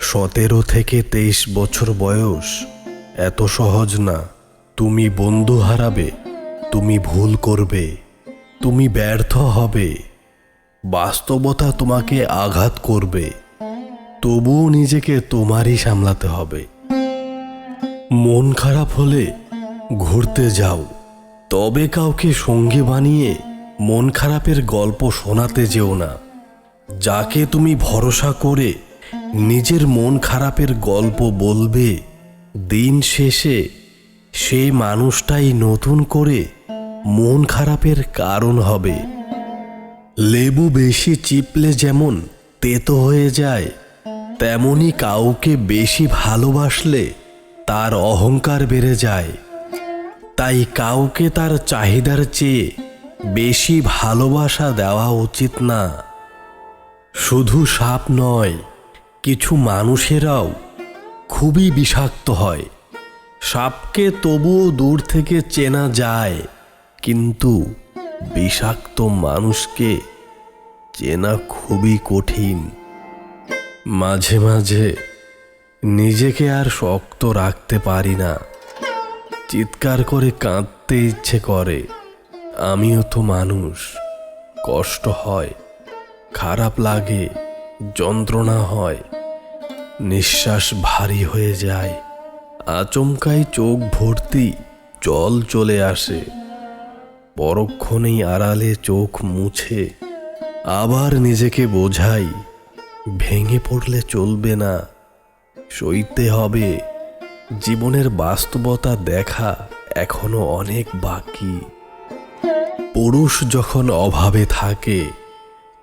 সতেরো থেকে তেইশ বছর বয়স। এত সহজ না। তুমি বন্ধু হারাবে, তুমি ভুল করবে, তুমি ব্যর্থ হবে। বাস্তবতা তোমাকে আঘাত করবে। তবুও নিজেকে তোমারই সামলাতে হবে। মন খারাপ হলে ঘুরতে যাও। তবে কাউকে সঙ্গী বানিয়ে মন খারাপের গল্প শোনাতে যেও না। যাকে তুমি ভরসা করে নিজের মন খারাপের গল্প বলবে। দিন শেষে সেই মানুষটাই নতুন করে মন খারাপের কারণ হবে। লেবু বেশি চিপলে যেমন তেতো হয়ে যায়, তেমনি কাউকে বেশি ভালোবাসলে তার অহংকার বেড়ে যায়। তাই কাউকে তার চাহিদার চেয়ে বেশি ভালোবাসা দেওয়া উচিত না। শুধু সাপ নয় কিছু মানুষেরাও খুবই বিষাক্ত হয়। সাপকে তবুও দূর থেকে চেনা যায়, কিন্তু বিষাক্ত মানুষকে চেনা খুবই কঠিন। মাঝে মাঝে নিজেকে আর শক্ত রাখতে পারি না। চিৎকার করে কাঁদতে ইচ্ছে করে। আমিও তো মানুষ, কষ্ট হয়, খারাপ লাগে। যন্ত্রণা হয়, নিঃশ্বাস ভারী হয়ে যায়, আচমকাই চোখ ভর্তি, জল চলে আসে। পরক্ষণেই আড়ালে চোখ মুছে, আবার নিজেকে বোঝাই, ভেঙে পড়লে চলবে না, সইতে হবে। জীবনের বাস্তবতা দেখা এখনও অনেক বাকি। পুরুষ যখন অভাবে থাকে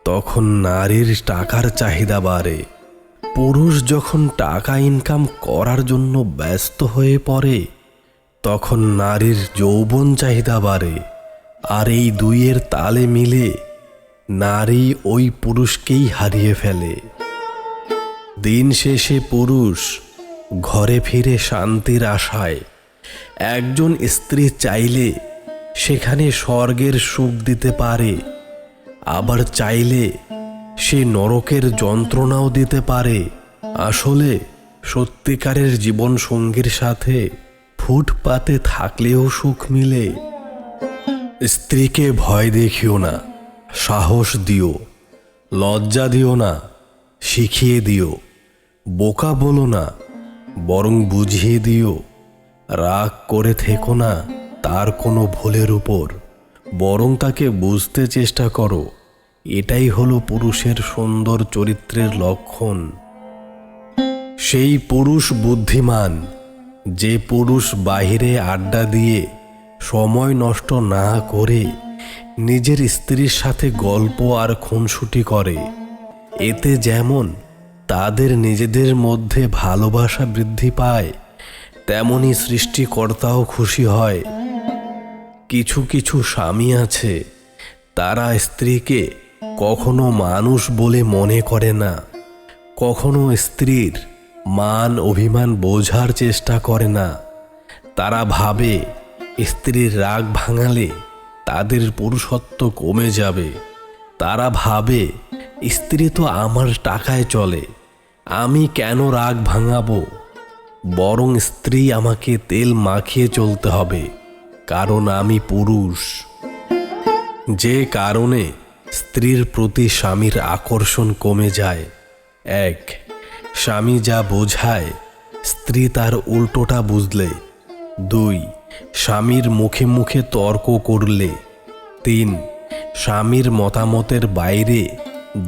তখন নারীর টাকার চাহিদা বাড়ে। পুরুষ যখন টাকা ইনকাম করার জন্য ব্যস্ত হয়ে পড়ে, তখন নারীর যৌবন চাহিদা বাড়ে। আর এই দুইয়ের তালে মিলে নারী ওই পুরুষকেই হারিয়ে ফেলে। দিন শেষে পুরুষ ঘরে ফিরে শান্তির আশায়। একজন স্ত্রী চাইলে সেখানে স্বর্গের সুখ দিতে পারে। আবার চাইলে সে নরকের যন্ত্রণাও দিতে পারে। আসলে সত্যিকারের জীবন সঙ্গীর সাথে ফুটপাতে থাকলেও সুখ মিলে। স্ত্রীকে ভয় দেখিও না, সাহস দিও, লজ্জা দিও না, শিখিয়ে দিও, বোকা বলো না, বরং বুঝিয়ে দিও, রাগ করে থেকো না, তার কোনো ভুলের উপর। বরং তাকে বুঝতে চেষ্টা করো, এটাই হলো পুরুষের সুন্দর চরিত্রের লক্ষণ। সেই পুরুষ বুদ্ধিমান, যে পুরুষ বাহিরে আড্ডা দিয়ে সময় নষ্ট না করে নিজের স্ত্রীর সাথে গল্প আর খুনসুটি করে। এতে যেমন তাদের নিজেদের মধ্যে ভালোবাসা বৃদ্ধি পায়, তেমনি সৃষ্টিকর্তাও খুশি হয়। কিছু কিছু স্বামী আছে। তারা স্ত্রীকে কখনো মানুষ বলে মনে করে না। কখনো স্ত্রীর মান অভিমান বোঝার চেষ্টা করে না। তারা ভাবে স্ত্রীর রাগ ভাঙালে তাদের পুরুষত্ব কমে যাবে। তারা ভাবে, স্ত্রী তো আমার টাকায় চলে, আমি কেন রাগ ভাঙাবো? বরং স্ত্রী আমাকে তেল মাখিয়ে চলতে হবে। কারণ আমি পুরুষ। যে কারণে স্ত্রীর প্রতি স্বামীর আকর্ষণ কমে যায়। এক, স্বামী যা বোঝায়, স্ত্রী তার উল্টোটা বুঝলে। দুই, স্বামীর মুখে মুখে তর্ক করলে। তিন, স্বামীর মতামতের বাইরে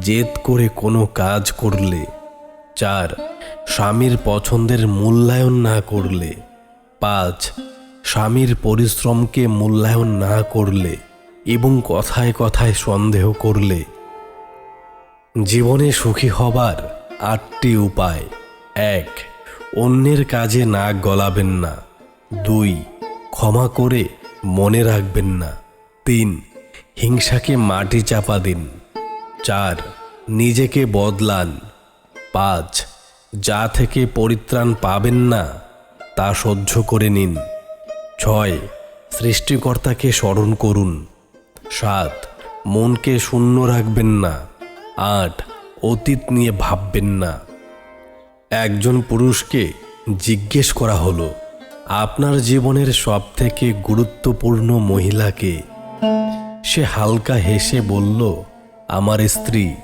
জেদ করে কোনো কাজ করলে। চার, স্বামীর পছন্দের মূল্যায়ন না করলে। পাঁচ স্বামীর পরিশ্রমকে মূল্যায়ন না করলে এবং কথায় কথায় সন্দেহ করলে জীবনে সুখী হবার আটটি উপায়। এক, অন্যের কাজে নাক গলাবেন না। দুই, ক্ষমা করে মনে রাখবেন না। তিন, হিংসাকে মাটি চাপা দিন। চার, নিজেকে বদলান। পাঁচ, যা থেকে পরিত্রাণ পাবেন না, তা সহ্য করে নিন। ছয়, সৃষ্টিকর্তাকে স্মরণ করুন। সাত, মনকে শূন্য রাখবেন না। আট, অতীত নিয়ে ভাববেন না। একজন পুরুষকে জিজ্ঞেস করা হলো, আপনার জীবনের সবথেকে গুরুত্বপূর্ণ মহিলাকে সে হালকা হেসে বলল, আমার স্ত্রী।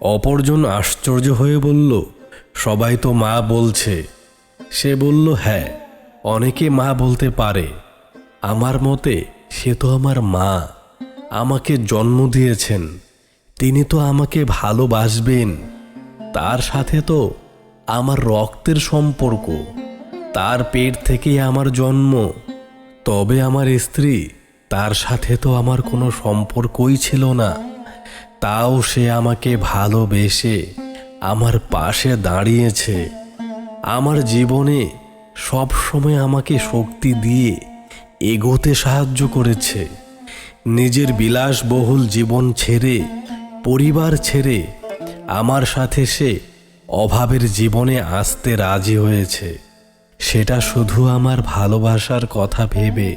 অপরজন আশ্চর্য হয়ে বলল, সবাই তো মা বলছে। সে বলল হ্যাঁ অনেকে মা বলতে পারে। আমার মতে সে তো আমার মা। আমাকে জন্ম দিয়েছেন। তিনি তো আমাকে ভালোবাসবেন। তার সাথে তো আমার রক্তের সম্পর্ক। তার পেট থেকেই আমার জন্ম। তবে আমার স্ত্রী, তার সাথে তো আমার কোনো সম্পর্কই ছিল না। তাও সে আমাকে ভালোবেসে আমার পাশে দাঁড়িয়েছে। আমার জীবনে সবসময় আমাকে শক্তি দিয়ে এগোতে সাহায্য করেছে। নিজের বিলাসবহুল জীবন ছেড়ে, পরিবার ছেড়ে, আমার সাথে সে অভাবের জীবনে আসতে রাজি হয়েছে। সেটা শুধু আমার ভালোবাসার কথা ভেবে,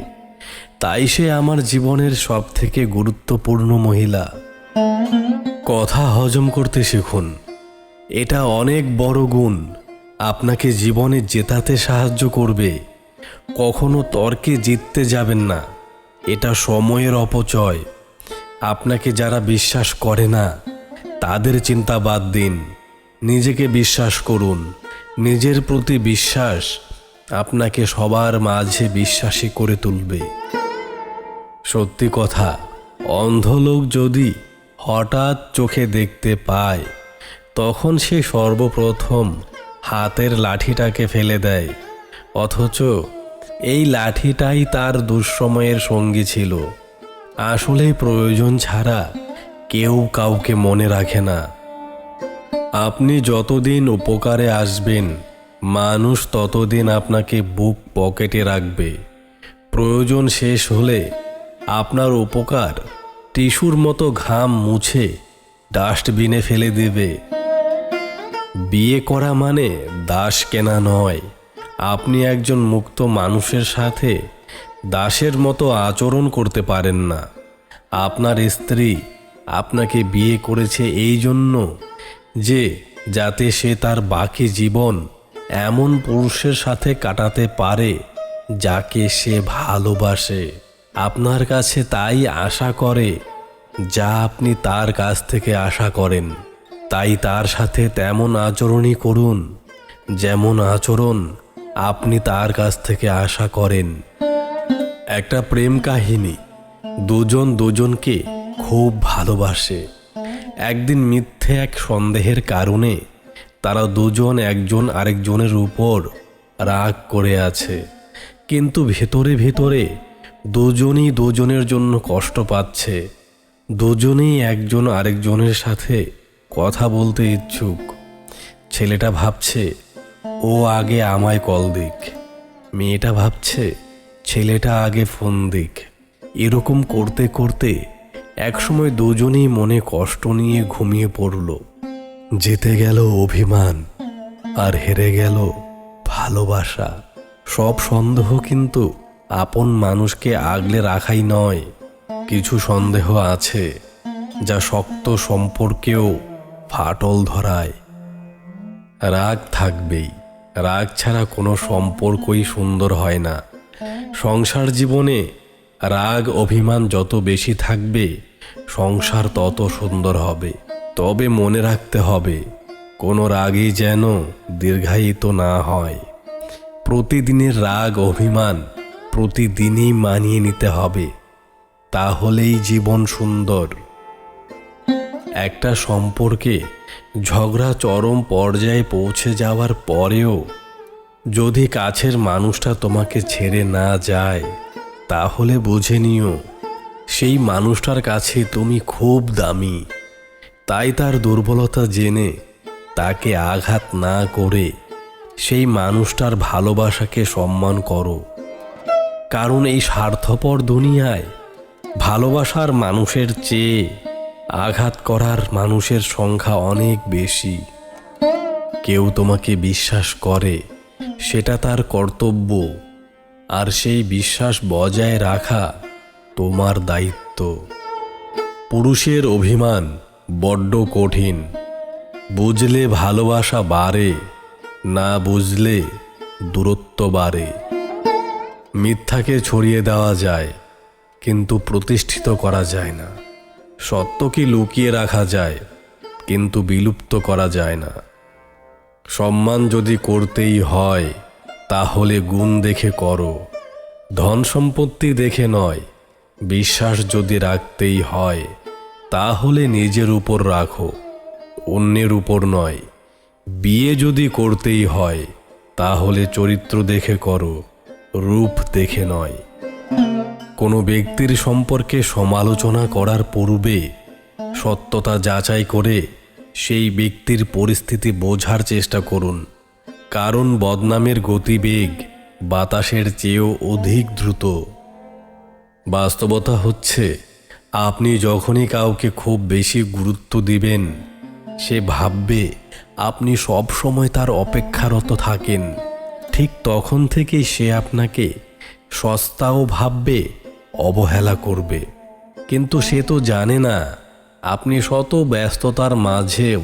তাই সে আমার জীবনের সব থেকে গুরুত্বপূর্ণ মহিলা। কথা হজম করতে শিখুন। এটা অনেক বড় গুণ। আপনাকে জীবনে জেতাতে সাহায্য করবে। কখনো তর্কে জিততে যাবেন না। এটা সময়ের অপচয়। আপনাকে যারা বিশ্বাস করে না, তাদের চিন্তা বাদ দিন। নিজেকে বিশ্বাস করুন। নিজের প্রতি বিশ্বাস আপনাকে সবার মাঝে বিশ্বাসী করে তুলবে। সত্যি কথা, অন্ধ লোক যদি হঠাৎ চোখে দেখতে পায়, তখন সে সর্বপ্রথম হাতের লাঠিটাকে ফেলে দেয়। অথচ এই লাঠিটাই তার দুঃসময়ের সঙ্গী ছিল। আসলে প্রয়োজন ছাড়া কেউ কাউকে মনে রাখে না। আপনি যতদিন উপকারে আসবেন, মানুষ ততদিন আপনাকে বুক পকেটে রাখবে। প্রয়োজন শেষ হলে আপনার উপকার টিস্যুর মতো ঘাম মুছে ডাস্টবিনে ফেলে দেবে। বিয়ে করা মানে দাস কেনা নয়। আপনি একজন মুক্ত মানুষের সাথে দাসের মতো আচরণ করতে পারেন না। আপনার স্ত্রী আপনাকে বিয়ে করেছে এই জন্য যে যাতে সে তার বাকি জীবন এমন পুরুষের সাথে কাটাতে পারে যাকে সে ভালোবাসে। আপনার কাছে তাই আশা করে যা আপনি তার কাছ থেকে আশা করেন। তাই তার সাথে তেমন আচরণই করুন, যেমন আচরণ আপনি তার কাছ থেকে আশা করেন। একটা প্রেম কাহিনী। দুজন দুজনকে খুব ভালোবাসে। একদিন মিথ্যে এক সন্দেহের কারণে তারা দুজন একজন আরেকজনের উপর রাগ করে আছে। কিন্তু ভেতরে ভেতরে দুজনই দুজনের জন্য কষ্ট পাচ্ছে। দুজনেই একজন আরেকজনের সাথে কথা বলতে ইচ্ছুক। ছেলেটা ভাবছে ও আগে আমায় কল দিক। মেয়েটা ভাবছে, ছেলেটা আগে ফোন দিক। এরকম করতে করতে একসময় দুজনেই মনে কষ্ট নিয়ে ঘুমিয়ে পড়ল। জিতে গেল অভিমান, আর হেরে গেল ভালোবাসা। সব সন্দেহ কিন্তু আপন মানুষকে আগলে রাখাই নয়। কিছু সন্দেহ আছে, যা শক্ত সম্পর্কেও ফাটল ধরায়। রাগ থাকবেই। রাগ ছাড়া কোনো সম্পর্কই সুন্দর হয় না। সংসার জীবনে রাগ, অভিমান যত বেশি থাকবে, সংসার তত সুন্দর হবে। তবে মনে রাখতে হবে, কোনো রাগই যেন দীর্ঘায়িত না হয়। প্রতিদিনের রাগ, অভিমান প্রতিদিনই মানিয়ে নিতে হবে। তাহলেই জীবন সুন্দর। একটা সম্পর্কে ঝগড়া চরম পর্যায়ে পৌঁছে যাওয়ার পরেও যদি কাছের মানুষটা তোমাকে ছেড়ে না যায়, তাহলে বুঝে নিও, সেই মানুষটার কাছে তুমি খুব দামি। তাই তার দুর্বলতা জেনে তাকে আঘাত না করে সেই মানুষটার ভালোবাসাকে সম্মান করো। কারণ এই স্বার্থপর দুনিয়ায় ভালোবাসার মানুষের চেয়ে আঘাত করার মানুষের সংখ্যা অনেক বেশি। কেউ তোমাকে বিশ্বাস করে, সেটা তার কর্তব্য। আর সেই বিশ্বাস বজায় রাখা তোমার দায়িত্ব। পুরুষের অভিমান বড্ড কঠিন। বুঝলে ভালোবাসা বাড়ে, না বুঝলে দূরত্ব বাড়ে। মিথ্যাকে ছড়িয়ে দেওয়া যায়, কিন্তু প্রতিষ্ঠিত করা যায় না। সত্যকে লুকিয়ে রাখা যায়, কিন্তু বিলুপ্ত করা যায় না। সম্মান যদি করতেই হয়, তাহলে গুণ দেখে করো। ধন সম্পত্তি দেখে নয়, বিশ্বাস যদি রাখতেই হয়, তাহলে নিজের উপর রাখো, অন্যের উপর নয়। বিয়ে যদি করতেই হয়, তাহলে চরিত্র দেখে করো, রূপ দেখে নয়। কোনো ব্যক্তির সম্পর্কে সমালোচনা করার পূর্বে সত্যতা যাচাই করে সেই ব্যক্তির পরিস্থিতি বোঝার চেষ্টা করুন। কারণ বদনামের গতিবেগ বাতাসের চেয়েও অধিক দ্রুত। বাস্তবতা হচ্ছে, আপনি যখনই কাউকে খুব বেশি গুরুত্ব দিবেন, সে ভাববে, আপনি সব সময় তার অপেক্ষারত থাকেন। ঠিক তখন থেকেই সে আপনাকে সস্তাও ভাববে অবহেলা করবে। কিন্তু সে তো জানে না, আপনি শত ব্যস্ততার মাঝেও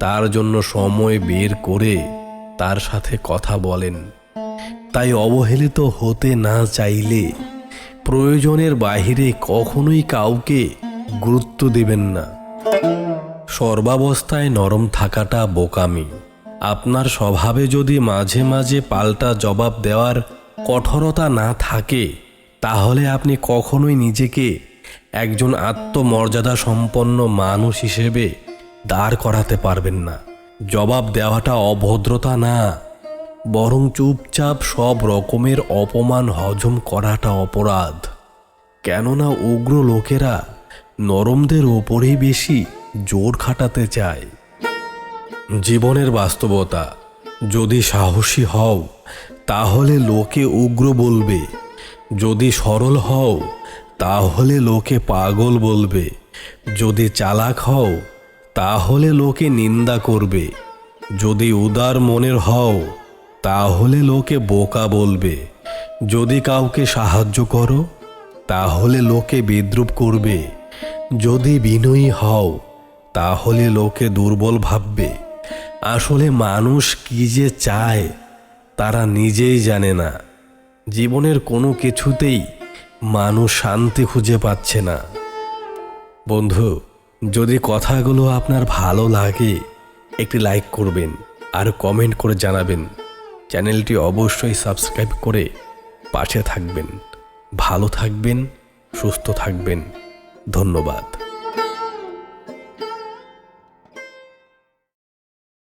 তার জন্য সময় বের করে তার সাথে কথা বলেন। তাই অবহেলিত হতে না চাইলে প্রয়োজনের বাহিরে কখনোই কাউকে গুরুত্ব দেবেন না। সর্বাবস্থায় নরম থাকাটা বোকামি। আপনার স্বভাবে যদি মাঝে মাঝে পাল্টা জবাব দেওয়ার কঠোরতা না থাকে তাহলে আপনি কখনোই নিজেকে একজন আত্মমর্যাদা সম্পন্ন মানুষ হিসেবে দাঁড় করাতে পারবেন না। জবাব দেওয়াটা অভদ্রতা না। বরং চুপচাপ সব রকমের অপমান হজম করাটা অপরাধ। কেননা উগ্র লোকেরা নরমদের ওপরেই বেশি জোর খাটাতে চায়। জীবনের বাস্তবতা, যদি সাহসী হও, তাহলে লোকে উগ্র বলবে যদি সরল হও, তাহলে লোকে পাগল বলবে। যদি চালাক হও, তাহলে লোকে নিন্দা করবে। যদি উদার মনের হও, তাহলে লোকে বোকা বলবে। যদি কাউকে সাহায্য করো, তাহলে লোকে বিদ্রুপ করবে। যদি বিনয়ী হও, তাহলে লোকে দুর্বল ভাববে। আসলে মানুষ কি যে চায়, তারা নিজেই জানে না। জীবনের কোনো কিছুতেই মানুষ শান্তি খুঁজে পাচ্ছে না। বন্ধু, যদি কথাগুলো আপনার ভালো লাগে, একটি লাইক করবেন আর কমেন্ট করে জানাবেন। চ্যানেলটি অবশ্যই সাবস্ক্রাইব করে পাশে থাকবেন। ভালো থাকবেন, সুস্থ থাকবেন। ধন্যবাদ।